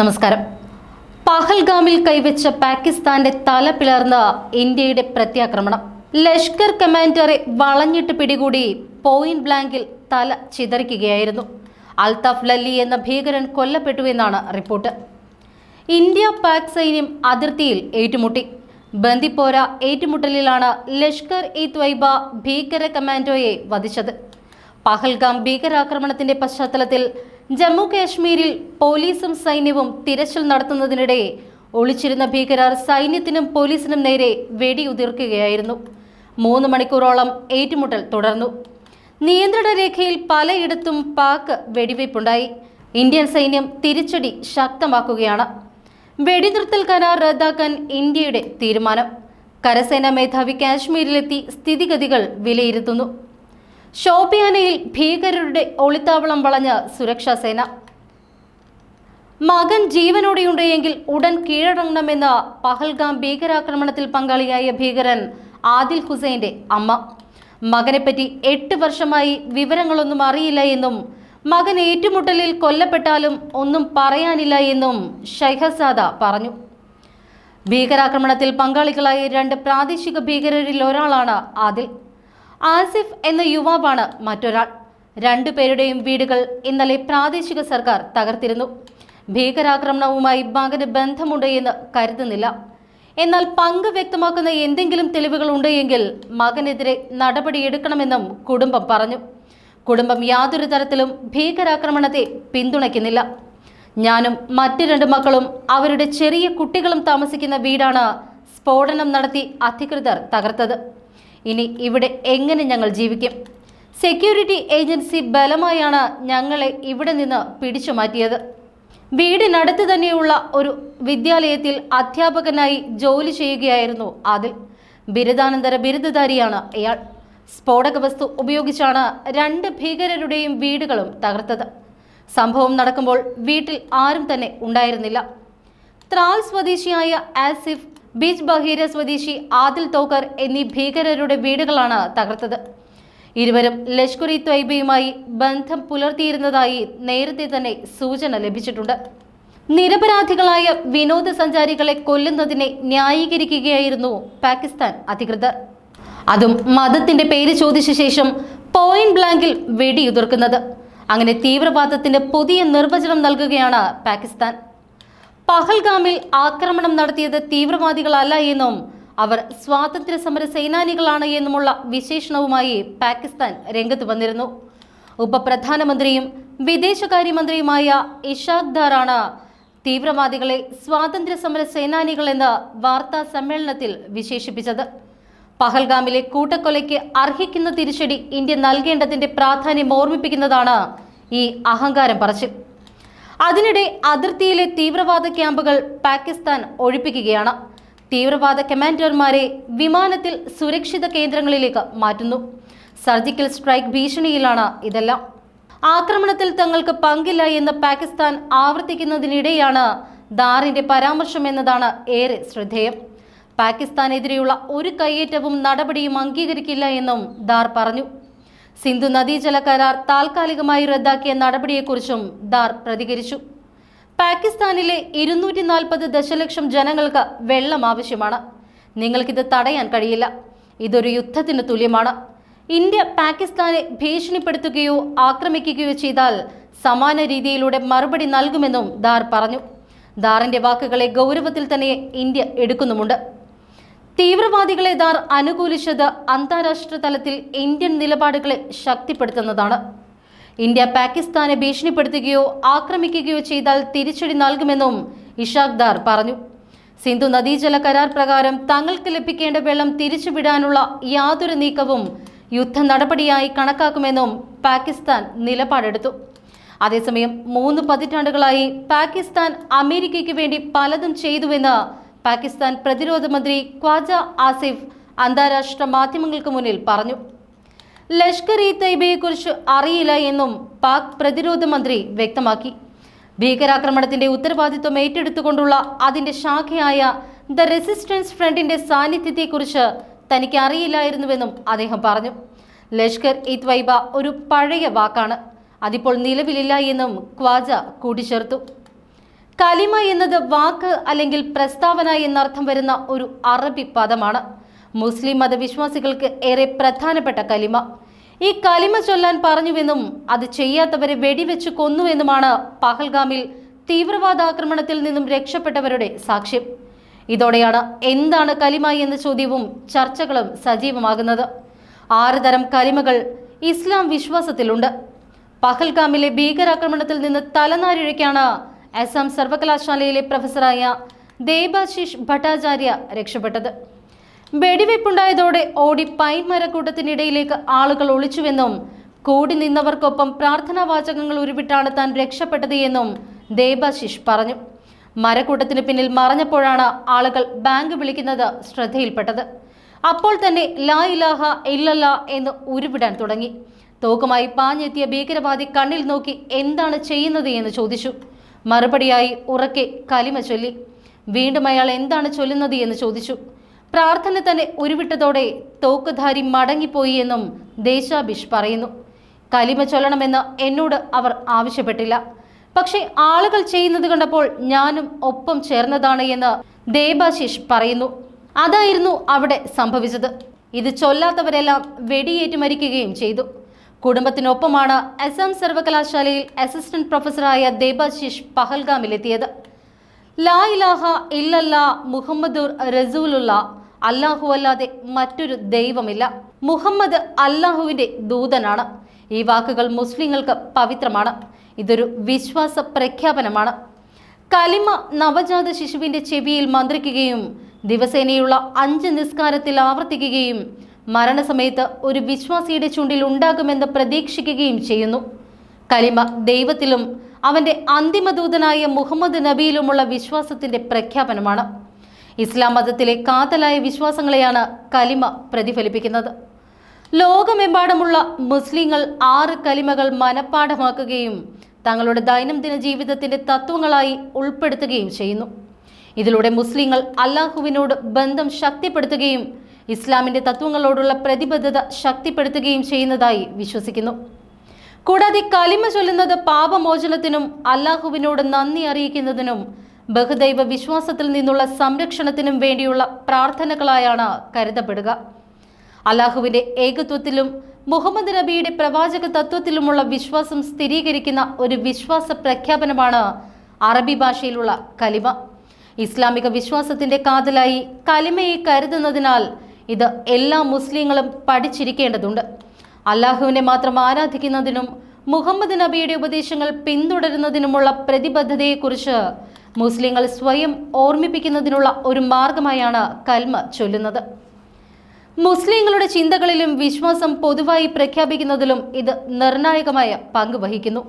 നമസ്കാരം. പഹൽഗാമിൽ കൈവച്ച പാകിസ്ഥാന്റെ തല പിളർന്ന ഇന്ത്യയുടെ പ്രത്യാക്രമണം. ലഷ്കർ കമാൻഡറെ വളഞ്ഞിട്ട് പിടികൂടി പോയിന്റ് ബ്ലാങ്കിൽ തല ചിതറിക്കുകയായിരുന്നു. അൽതാഫ് ലല്ലി എന്ന ഭീകരൻ കൊല്ലപ്പെട്ടുവെന്നാണ് റിപ്പോർട്ട്. ഇന്ത്യ പാക് സൈന്യം അതിർത്തിയിൽ ഏറ്റുമുട്ടി. ബന്ദിപ്പോര ഏറ്റുമുട്ടലിലാണ് ലഷ്കർ ഇ ത്വൈബ ഭീകര കമാൻഡോയെ വധിച്ചത്. പഹൽഗാം ഭീകരാക്രമണത്തിന്റെ പശ്ചാത്തലത്തിൽ ജമ്മു കാശ്മീരിൽ പോലീസും സൈന്യവും തിരച്ചിൽ നടത്തുന്നതിനിടെ ഒളിച്ചിരുന്ന ഭീകരർ സൈന്യത്തിനും പോലീസിനും നേരെ വെടിയുതിർക്കുകയായിരുന്നു. മൂന്ന് മണിക്കൂറോളം ഏറ്റുമുട്ടൽ തുടർന്നു. നിയന്ത്രണ രേഖയിൽ പലയിടത്തും പാക് വെടിവയ്പുണ്ടായി. ഇന്ത്യൻ സൈന്യം തിരിച്ചടി ശക്തമാക്കുകയാണ്. വെടിനിർത്തൽ കരാർ റദ്ദാക്കാൻ ഇന്ത്യയുടെ തീരുമാനം. കരസേനാ മേധാവി കാശ്മീരിലെത്തി സ്ഥിതിഗതികൾ വിലയിരുത്തുന്നു. ഷോപ്പിയാനയിൽ ഭീകരരുടെ ഒളിത്താവളം വളഞ്ഞ് സുരക്ഷാസേന മകൻ ജീവനോടെയുണ്ടെങ്കിൽ ഉടൻ കീഴടങ്ങണമെന്ന് പഹൽഗാം ഭീകരാക്രമണത്തിൽ പങ്കാളിയായ ഭീകരൻ ആദിൽ ഹുസൈന്റെ അമ്മ. മകനെപ്പറ്റി എട്ട് വർഷമായി വിവരങ്ങളൊന്നും അറിയില്ല എന്നും മകൻ ഏറ്റുമുട്ടലിൽ കൊല്ലപ്പെട്ടാലും ഒന്നും പറയാനില്ല എന്നും ഷൈഹസാദ പറഞ്ഞു. ഭീകരാക്രമണത്തിൽ പങ്കാളികളായ രണ്ട് പ്രാദേശിക ഭീകരരിൽ ഒരാളാണ് ആദിൽ. ആസിഫ് എന്ന യുവാവാണ് മറ്റൊരാൾ. രണ്ടുപേരുടെയും വീടുകൾ ഇന്നലെ പ്രാദേശിക സർക്കാർ തകർത്തിരുന്നു. ഭീകരാക്രമണവുമായി ബാങ്കിന് ബന്ധമുണ്ട് എന്ന് കരുതുന്നില്ല. എന്നാൽ പങ്ക് വ്യക്തമാക്കുന്ന എന്തെങ്കിലും തെളിവുകൾ ഉണ്ടെങ്കിൽ മകനെതിരെ നടപടിയെടുക്കണമെന്നും കുടുംബം പറഞ്ഞു. കുടുംബം യാതൊരു തരത്തിലും ഭീകരാക്രമണത്തെ പിന്തുണയ്ക്കുന്നില്ല. ഞാനും മറ്റു രണ്ട് മക്കളും അവരുടെ ചെറിയ കുട്ടികളും താമസിക്കുന്ന വീടാണ് സ്ഫോടനം നടത്തി അധികൃതർ തകർത്തത്. ഇനി ഇവിടെ എങ്ങനെ ഞങ്ങൾ ജീവിക്കും? സെക്യൂരിറ്റി ഏജൻസി ബലമായാണ് ഞങ്ങളെ ഇവിടെ നിന്ന് പിടിച്ചു മാറ്റിയത്. വീടിനടുത്ത് തന്നെയുള്ള ഒരു വിദ്യാലയത്തിൽ അധ്യാപകനായി ജോലി ചെയ്യുകയായിരുന്നു അതിൽ ബിരുദാനന്തര ബിരുദധാരിയാണ് ഇയാൾ. സ്ഫോടക വസ്തു ഉപയോഗിച്ചാണ് രണ്ട് ഭീകരരുടെയും വീടുകളും തകർത്തത്. സംഭവം നടക്കുമ്പോൾ വീട്ടിൽ ആരും തന്നെ ഉണ്ടായിരുന്നില്ല. ത്രാൽ സ്വദേശിയായ ആസിഫ് ബീച്ച് ബഹീര സ്വദേശി ആദിൽ തോക്കർ എന്നീ ഭീകരരുടെ വീടുകളാണ് തകർത്തത്. ഇരുവരും ലഷ്കർ ഇ ത്വയ്ബയുമായി ബന്ധം പുലർത്തിയിരുന്നതായി നേരത്തെ തന്നെ സൂചന ലഭിച്ചിട്ടുണ്ട്. നിരപരാധികളായ വിനോദസഞ്ചാരികളെ കൊല്ലുന്നതിനെ ന്യായീകരിക്കുകയായിരുന്നു പാകിസ്ഥാൻ അധികൃതർ. അതും മതത്തിന്റെ പേര് ചോദിച്ച ശേഷം പോയിന്റ് ബ്ലാങ്കിൽ വെടിയുതിർക്കുന്നത്. അങ്ങനെ തീവ്രവാദത്തിന് പുതിയ നിർവചനം നൽകുകയാണ് പാകിസ്ഥാൻ. പഹൽഗാമിൽ ആക്രമണം നടത്തിയത് തീവ്രവാദികളല്ല എന്നും അവർ സ്വാതന്ത്ര്യ സമര സേനാനികളാണ് എന്നുമുള്ള വിശേഷണവുമായി പാകിസ്ഥാൻ രംഗത്ത് വന്നിരുന്നു. ഉപപ്രധാനമന്ത്രിയും വിദേശകാര്യമന്ത്രിയുമായ ഇഷാഖ് ദാറാണ് തീവ്രവാദികളെ സ്വാതന്ത്ര്യ സമര സേനാനികളെന്ന് വാർത്താ സമ്മേളനത്തിൽ വിശേഷിപ്പിച്ചത്. പഹൽഗാമിലെ കൂട്ടക്കൊലയ്ക്ക് അർഹിക്കുന്ന തിരിച്ചടി ഇന്ത്യ നൽകേണ്ടതിന്റെ പ്രാധാന്യം ഓർമ്മിപ്പിക്കുന്നതാണ് ഈ അഹങ്കാരം പറച്ചിൽ അതിനിടെ അതിർത്തിയിലെ തീവ്രവാദ ക്യാമ്പുകൾ പാകിസ്ഥാൻ ഒഴിപ്പിക്കുകയാണ്. തീവ്രവാദ കമാൻഡർമാരെ വിമാനത്തിൽ സുരക്ഷിത കേന്ദ്രങ്ങളിലേക്ക് മാറ്റുന്നു. സർജിക്കൽ സ്ട്രൈക്ക് ഭീഷണിയിലാണ് ഇതെല്ലാം. ആക്രമണത്തിൽ തങ്ങൾക്ക് പങ്കില്ല എന്ന് പാകിസ്ഥാൻ ആവർത്തിക്കുന്നതിനിടെയാണ് ദാറിന്റെ പരാമർശം എന്നതാണ് ഏറെ ശ്രദ്ധേയം. പാകിസ്ഥാനെതിരെയുള്ള ഒരു കയ്യേറ്റവും നടപടിയും അംഗീകരിക്കില്ല എന്നും ദാർ പറഞ്ഞു. സിന്ധു നദീജല കരാർ താൽക്കാലികമായി റദ്ദാക്കിയ നടപടിയെക്കുറിച്ചും ദാർ പ്രതികരിച്ചു. പാകിസ്ഥാനിലെ ഇരുന്നൂറ്റി നാൽപ്പത് ദശലക്ഷം ജനങ്ങൾക്ക് വെള്ളം ആവശ്യമാണ്. നിങ്ങൾക്കിത് തടയാൻ കഴിയില്ല. ഇതൊരു യുദ്ധത്തിന് തുല്യമാണ്. ഇന്ത്യ പാകിസ്ഥാനെ ഭീഷണിപ്പെടുത്തുകയോ ആക്രമിക്കുകയോ ചെയ്താൽ സമാന രീതിയിലൂടെ മറുപടി നൽകുമെന്നും ദാർ പറഞ്ഞു. ദാറിന്റെ വാക്കുകളെ ഗൗരവത്തിൽ തന്നെ ഇന്ത്യ എടുക്കുന്നുമുണ്ട്. തീവ്രവാദികളെ ദാർ അനുകൂലിച്ചത് അന്താരാഷ്ട്ര തലത്തിൽ ഇന്ത്യൻ നിലപാടുകളെ ശക്തിപ്പെടുത്തുന്നതാണ്. ഇന്ത്യ പാകിസ്ഥാനെ ഭീഷണിപ്പെടുത്തുകയോ ആക്രമിക്കുകയോ ചെയ്താൽ തിരിച്ചടി നൽകുമെന്നും ഇഷാഖ് ദാർ പറഞ്ഞു. സിന്ധു നദീജല കരാർ പ്രകാരം തങ്ങൾക്ക് ലഭിക്കേണ്ട വെള്ളം തിരിച്ചുവിടാനുള്ള യാതൊരു നീക്കവും യുദ്ധ നടപടിയായി കണക്കാക്കുമെന്നും പാകിസ്ഥാൻ നിലപാടെടുത്തു. അതേസമയം മൂന്ന് പതിറ്റാണ്ടുകളായി പാകിസ്ഥാൻ അമേരിക്കയ്ക്ക് വേണ്ടി പലതും ചെയ്തുവെന്ന് പാകിസ്ഥാൻ പ്രതിരോധ മന്ത്രി ഖ്വാജ ആസിഫ് അന്താരാഷ്ട്ര മാധ്യമങ്ങൾക്ക് മുന്നിൽ പറഞ്ഞു. ലഷ്കർ ഇ തൈബയെക്കുറിച്ച് അറിയില്ല എന്നും പാക് പ്രതിരോധ മന്ത്രി വ്യക്തമാക്കി. ഭീകരാക്രമണത്തിന്റെ ഉത്തരവാദിത്വം ഏറ്റെടുത്തുകൊണ്ടുള്ള അതിന്റെ ശാഖയായ ദ റെസിസ്റ്റൻസ് ഫ്രണ്ടിന്റെ സാന്നിധ്യത്തെക്കുറിച്ച് തനിക്ക് അറിയില്ലായിരുന്നുവെന്നും അദ്ദേഹം പറഞ്ഞു. ലഷ്കർ ഇ ത്വൈബ ഒരു പഴയ വാക്കാണ്. അതിപ്പോൾ നിലവിലില്ല എന്നും ഖ്വാജ കൂട്ടിച്ചേർത്തു. കലിമ എന്നത് വാക്ക് അല്ലെങ്കിൽ പ്രസ്താവന എന്നർത്ഥം വരുന്ന ഒരു അറബി പദമാണ്. മുസ്ലിം മതവിശ്വാസികൾക്ക് ഏറെ പ്രധാനപ്പെട്ട കലിമ. ഈ കലിമ ചൊല്ലാൻ പറഞ്ഞുവെന്നും അത് ചെയ്യാത്തവരെ വെടിവെച്ച് കൊന്നുവെന്നുമാണ് പഹൽഗാമിൽ തീവ്രവാദാക്രമണത്തിൽ നിന്നും രക്ഷപ്പെട്ടവരുടെ സാക്ഷ്യം. ഇതോടെയാണ് എന്താണ് കലിമ എന്ന ചോദ്യവും ചർച്ചകളും സജീവമാകുന്നത്. ആറ് തരം കലിമകൾ ഇസ്ലാം വിശ്വാസത്തിലുണ്ട്. പഹൽഗാമിലെ ഭീകരാക്രമണത്തിൽ നിന്ന് തലനാരിഴയ്ക്കാണ് അസം സർവകലാശാലയിലെ പ്രൊഫസറായ ദേബാശിഷ് ഭട്ടാചാര്യ രക്ഷപ്പെട്ടത്. വെടിവെപ്പുണ്ടായതോടെ ഓടി പൈൻ മരക്കൂട്ടത്തിനിടയിലേക്ക് ആളുകൾ ഒളിച്ചുവെന്നും കൂടി നിന്നവർക്കൊപ്പം പ്രാർത്ഥനാ വാചകങ്ങൾ ഉരുവിട്ടാണ് താൻ രക്ഷപ്പെട്ടത് എന്നും ദേബാശിഷ് പറഞ്ഞു. മരക്കൂട്ടത്തിന് പിന്നിൽ മറഞ്ഞപ്പോഴാണ് ആളുകൾ ബാങ്ക് വിളിക്കുന്നത് ശ്രദ്ധയിൽപ്പെട്ടത്. അപ്പോൾ തന്നെ ലാ ഇലാഹ ഇല്ലല്ല എന്ന് ഉരുവിടാൻ തുടങ്ങി. തോക്കുമായി പാഞ്ഞെത്തിയ ഭീകരവാദി കണ്ണിൽ നോക്കി എന്താണ് ചെയ്യുന്നത് എന്ന് ചോദിച്ചു. മറുപടിയായി ഉറക്കെ കലിമ ചൊല്ലി. വീണ്ടും അയാൾ എന്താണ് ചൊല്ലുന്നത് എന്ന് ചോദിച്ചു. പ്രാർത്ഥന തന്നെ ഉരുവിട്ടതോടെ തോക്കുധാരി മടങ്ങിപ്പോയി എന്നും ദേശാഭിഷ് പറയുന്നു. കലിമ ചൊല്ലണമെന്ന് എന്നോട് അവർ ആവശ്യപ്പെട്ടില്ല. പക്ഷേ ആളുകൾ ചെയ്യുന്നത് കണ്ടപ്പോൾ ഞാനും ഒപ്പം ചേർന്നതാണ് എന്ന് ദേബാശിഷ് പറയുന്നു. അതായിരുന്നു അവിടെ സംഭവിച്ചത്. ഇത് ചൊല്ലാത്തവരെല്ലാം വെടിയേറ്റ് മരിക്കുകയും ചെയ്തു. കുടുംബത്തിനൊപ്പമാണ് അസം സർവകലാശാലയിൽ അസിസ്റ്റന്റ് പ്രൊഫസറായ ദേബാശിഷ് പഹൽഗാമിലെത്തിയത്. ലാ ഇലാഹ ഇല്ലല്ല മുഹമ്മദുർ റസൂലുള്ള അല്ലാഹു അല്ലാതെ മറ്റൊരു ദൈവമില്ല. മുഹമ്മദ് അല്ലാഹുവിന്റെ ദൂതനാണ്. ഈ വാക്കുകൾ മുസ്ലിങ്ങൾക്ക് പവിത്രമാണ്. ഇതൊരു വിശ്വാസ പ്രഖ്യാപനമാണ്. കലിമ നവജാത ശിശുവിന്റെ ചെവിയിൽ മന്ത്രിക്കുകയും ദിവസേനയുള്ള അഞ്ച് നിസ്കാരത്തിൽ ആവർത്തിക്കുകയും മരണസമയത്ത് ഒരു വിശ്വാസിയുടെ ചുണ്ടിൽ ഉണ്ടാകുമെന്ന് പ്രതീക്ഷിക്കുകയും ചെയ്യുന്നു. കലിമ ദൈവത്തിലും അവന്റെ അന്തിമദൂതനായ മുഹമ്മദ് നബിയിലുമുള്ള വിശ്വാസത്തിന്റെ പ്രഖ്യാപനമാണ്. ഇസ്ലാം മതത്തിലെ കാതലായ വിശ്വാസങ്ങളെയാണ് കലിമ പ്രതിഫലിപ്പിക്കുന്നത്. ലോകമെമ്പാടുമുള്ള മുസ്ലിങ്ങൾ ആറ് കലിമകൾ മനഃപ്പാഠമാക്കുകയും തങ്ങളുടെ ദൈനംദിന ജീവിതത്തിന്റെ തത്വങ്ങളായി ഉൾപ്പെടുത്തുകയും ചെയ്യുന്നു. ഇതിലൂടെ മുസ്ലിങ്ങൾ അല്ലാഹുവിനോട് ബന്ധം ശക്തിപ്പെടുത്തുകയും ഇസ്ലാമിന്റെ തത്വങ്ങളോടുള്ള പ്രതിബദ്ധത ശക്തിപ്പെടുത്തുകയും ചെയ്യുന്നതായി വിശ്വസിക്കുന്നു. കൂടാതെ കലിമ ചൊല്ലുന്നത് പാപമോചനത്തിനും അല്ലാഹുവിനോട് നന്ദി അറിയിക്കുന്നതിനും ബഹുദൈവ വിശ്വാസത്തിൽ നിന്നുള്ള സംരക്ഷണത്തിനും വേണ്ടിയുള്ള പ്രാർത്ഥനകളായാണ് കരുതപ്പെടുക. അല്ലാഹുവിന്റെ ഏകത്വത്തിലും മുഹമ്മദ് നബിയുടെ പ്രവാചക തത്വത്തിലുമുള്ള വിശ്വാസം സ്ഥിരീകരിക്കുന്ന ഒരു വിശ്വാസ പ്രഖ്യാപനമാണ് അറബി ഭാഷയിലുള്ള കലിമ. ഇസ്ലാമിക വിശ്വാസത്തിന്റെ കാതലായി കലിമയെ കരുതുന്നതിനാൽ ഇത് എല്ലാ മുസ്ലിങ്ങളും പഠിച്ചിരിക്കേണ്ടതുണ്ട്. അല്ലാഹുവിനെ മാത്രം ആരാധിക്കുന്നതിനും മുഹമ്മദ് നബിയുടെ ഉപദേശങ്ങൾ പിന്തുടരുന്നതിനുമുള്ള പ്രതിബദ്ധതയെക്കുറിച്ച് മുസ്ലിങ്ങൾ സ്വയം ഓർമ്മിപ്പിക്കുന്നതിനുള്ള ഒരു മാർഗമായാണ് കൽമ ചൊല്ലുന്നത്. മുസ്ലിങ്ങളുടെ ചിന്തകളിലും വിശ്വാസം പൊതുവായി പ്രഖ്യാപിക്കുന്നതിലും ഇത് നിർണായകമായ പങ്ക് വഹിക്കുന്നു.